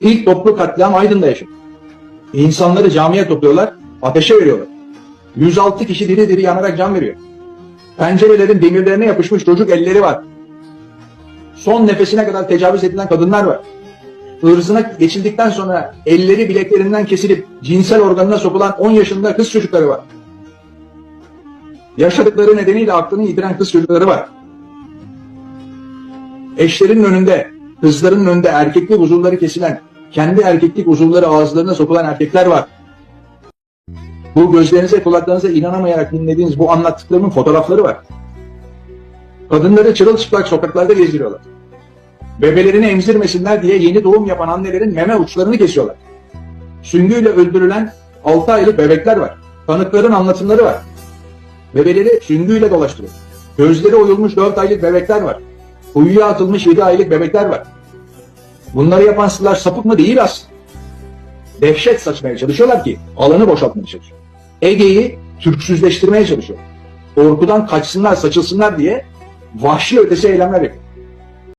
İlk toplu katliam Aydın'da yaşandı. İnsanları camiye topluyorlar, ateşe veriyorlar. 106 kişi diri diri yanarak can veriyor. Pencerelerin demirlerine yapışmış çocuk elleri var. Son nefesine kadar tecavüz edilen kadınlar var. Irzına geçildikten sonra elleri bileklerinden kesilip cinsel organına sokulan 10 yaşında kız çocukları var. Yaşadıkları nedeniyle aklını yitiren kız çocukları var. Eşlerinin önünde, kızların önünde erkeklik uzuvları kesilen, kendi erkeklik uzuvları ağızlarına sokulan erkekler var. Bu gözlerinize kulaklarınıza inanamayarak dinlediğiniz bu anlattıklarımın fotoğrafları var. Kadınları çırılçıplak sokaklarda gezdiriyorlar. Bebelerini emzirmesinler diye yeni doğum yapan annelerin meme uçlarını kesiyorlar. Süngüyle öldürülen 6 aylık bebekler var. Tanıkların anlatımları var. Bebeleri süngüyle dolaştırıyor. Gözleri oyulmuş 4 aylık bebekler var. Uyuya atılmış 7 aylık bebekler var. Bunları yapan sırlar sapık mı değil aslında. Dehşet saçmaya çalışıyorlar ki alanı boşaltmaya çalışıyor. Ege'yi Türksüzleştirmeye çalışıyor. Korkudan kaçsınlar, saçılsınlar diye vahşi ötesi eylemler yapıyor.